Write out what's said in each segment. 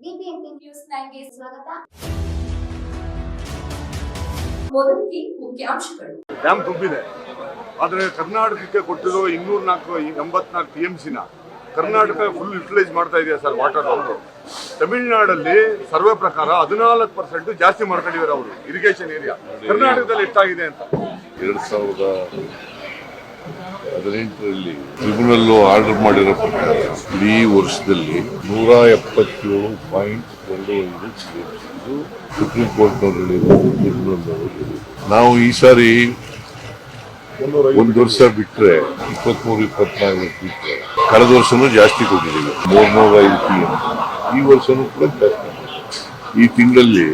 BBMP news ನೈನ್ಗೆ ಸ್ವಾಗತ. ಮೊದಲಿಗೆ ಮುಖ್ಯಾಂಶಗಳು. ಡ್ಯಾಮ್ ತುಂಬಿದೆ ಆದರೆ ಕರ್ನಾಟಕಕ್ಕೆ ಕೊಟ್ಟಿರೋ ಇನ್ನೂರ ನಾಲ್ಕು ಎಂಬತ್ನಾಲ್ಕು ಟಿ ಎಂ ಸಿನ ಕರ್ನಾಟಕ ಫುಲ್ ಯುಟಿಲೈಸ್ ಮಾಡ್ತಾ ಇದೆಯಾ ಸರ್ ವಾಟರ್ ಅವರು ತಮಿಳುನಾಡಲ್ಲಿ ಸರ್ವೆ ಪ್ರಕಾರ ಹದಿನಾಲ್ಕು ಪರ್ಸೆಂಟ್ ಜಾಸ್ತಿ ಮಾಡ್ಕೊಂಡಿದ್ದಾರೆ ಅವರು ಇರಿಗೇಷನ್ ಏರಿಯಾ ಕರ್ನಾಟಕದಲ್ಲಿ ಎಷ್ಟಾಗಿದೆ ಅಂತ? ಎರಡು ಸಾವಿರದ ಹದಿನೆಂಟರಲ್ಲಿ ಟ್ರಿಬ್ಯುನಲ್ ಆರ್ಡರ್ ಮಾಡಿರೋ ಪ್ರಕಾರ ಇಡೀ ವರ್ಷದಲ್ಲಿ ನೂರ ಎಪ್ಪತ್ತೇಳು ಪಾಯಿಂಟ್ ಎರಡು ಐದು ಇದು ಸುಪ್ರೀಂ ಕೋರ್ಟ್ನವ್ರು ಟ್ರಿಬ್ಯುನಲ್ನವರು ನಾವು ಈ ಸಾರಿ ಒಂದು ವರ್ಷ ಬಿಟ್ಟರೆ ಇಪ್ಪತ್ಮೂರು, ಇಪ್ಪತ್ನಾಲ್ಕು ಬಿಟ್ಟರೆ ಕಳೆದ ವರ್ಷನೂ ಜಾಸ್ತಿ ಕೊಟ್ಟಿದ್ದೀವಿ. ಮೂರ್ನೂರ ಐದು ಪಿ ಎಂ ಈ ವರ್ಷನೂ ಕೂಡ ಜಾಸ್ತಿ ಈ ತಿಂಗಳಲ್ಲಿ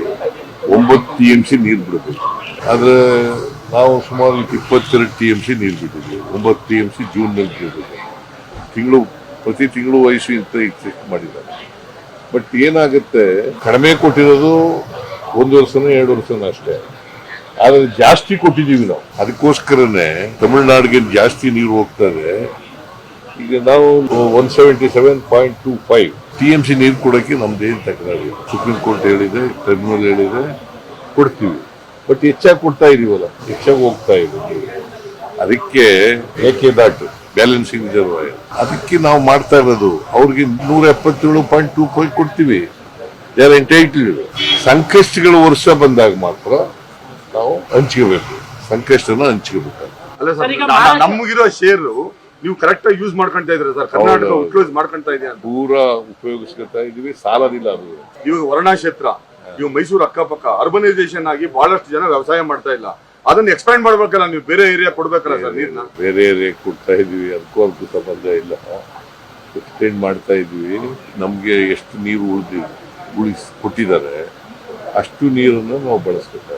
ಒಂಬತ್ತು ಟಿ ಎಂ ಸಿ ನೀರು ಬಿಡಬೇಕು. ಆದ್ರೆ ನಾವು ಸುಮಾರು ಇಪ್ಪತ್ತೆರಡು ಟಿ ಎಂ ಸಿ ನೀರು ಬಿಟ್ಟಿದ್ವಿ ಒಂಬತ್ತು ಟಿ ಎಂ ಸಿ ಜೂನ್ನಲ್ಲಿ ಬಿಟ್ಟಿದ್ವಿ ತಿಂಗಳು, ಪ್ರತಿ ತಿಂಗಳು ವಯಸ್ಸು ಇಂತ ಚೆಕ್ ಮಾಡಿದ್ದಾರೆ. ಬಟ್ ಏನಾಗುತ್ತೆ, ಕಡಿಮೆ ಕೊಟ್ಟಿರೋದು ಒಂದು ವರ್ಷನೂ ಎರಡು ವರ್ಷನೂ ಅಷ್ಟೇ. ಆದರೆ ಜಾಸ್ತಿ ಕೊಟ್ಟಿದ್ದೀವಿ ನಾವು. ಅದಕ್ಕೋಸ್ಕರನೇ ತಮಿಳ್ನಾಡಿಗೆ ಜಾಸ್ತಿ ನೀರು ಹೋಗ್ತದೆ ಈಗ ನಾವು one seventy seven point two five T M C ನೀರು ಕೊಡೋಕ್ಕೆ ನಮ್ದೇನು ತಕರಾರು ಸುಪ್ರೀಂ ಕೋರ್ಟ್ ಹೇಳಿದೆ, ಟ್ರಿಬ್ಯುನಲ್ ಹೇಳಿದೆ, ಕೊಡ್ತೀವಿ. ಬಟ್ ಹೆಚ್ಚಾಗಿ ಕೊಡ್ತಾ ಇದೀವಲ್ಲ. ಹೆಚ್ಚಾಗಿ ಹೋಗ್ತಾ ಇದೆ. ಅದಕ್ಕೆ ಏಕೆ ದಾಟ್ ಬ್ಯಾಲೆನ್ಸಿಂಗ್ ರಿಸರ್ವ್ ಅದಕ್ಕೆ ನಾವು ಮಾಡ್ತಾ ಇರೋದು. ಅವ್ರಿಗೆ ನೂರ ಎಪ್ಪತ್ತೇಳು ಪಾಯಿಂಟ್ ಟೂ ಫೈವ್ ಕೊಡ್ತೀವಿ ಸಂಕಷ್ಟಗಳು ವರ್ಷ ಬಂದಾಗ ಮಾತ್ರ ನಾವು ಹಂಚ್ಕೋಬೇಕು. ಸಂಕಷ್ಟನ ಹಂಚ್ಕೋಬೇಕು. ಅಲ್ಲ ಸರ್ ನಮಗಿರೋ ಶೇರು ನೀವು ಕರೆಕ್ಟ್ ಆಗಿ ಯೂಸ್ ಮಾಡ್ಕೊಂತ ಇದ್ರೆ ಸರ್? ಕರ್ನಾಟಕ ಯೂಸ್ ಮಾಡ್ಕೊಂತ ಇದೆಯಾ ದೂರ ಪೂರಾ ಉಪಯೋಗಿಸ್ಕೊತಾ ಇದೀವಿ. ಸಾಲದಿಲ್ಲ ಅದು. ಇವಾಗ ವರ್ಣಾ ಇವಾಗ ಮೈಸೂರು ಅಕ್ಕಪಕ್ಕ ಅರ್ಬನೈಸೇಷನ್ ಆಗಿ ಬಹಳಷ್ಟು ಜನ ವ್ಯವಸಾಯ ಮಾಡ್ತಾ ಇಲ್ಲ. ಅದನ್ನ ಎಕ್ಸ್ಪ್ಯಾಂಡ್ ಮಾಡ್ಬೇಕಲ್ಲ ನೀವು ಬೇರೆ ಏರಿಯಾ ಕೊಡ್ಬೇಕಲ್ಲ ಸರ್ ನೀರ್ನ? ಬೇರೆ ಏರಿಯಾ ಕೊಡ್ತಾ ಇದೀವಿ ಅದಕ್ಕೂ ಅದಕ್ಕೂ ಸಂಬಂಧ ಇಲ್ಲ. ಎಕ್ಸ್ಟೆಂಡ್ ಮಾಡ್ತಾ ಇದೀವಿ. ನಮ್ಗೆ ಎಷ್ಟು ನೀರು ಉಳಿದಿ ಉಳಿಸ್ ಕೊಟ್ಟಿದ್ದಾರೆ ಅಷ್ಟು ನೀರನ್ನು ನಾವು ಇದ್ದೀವಿ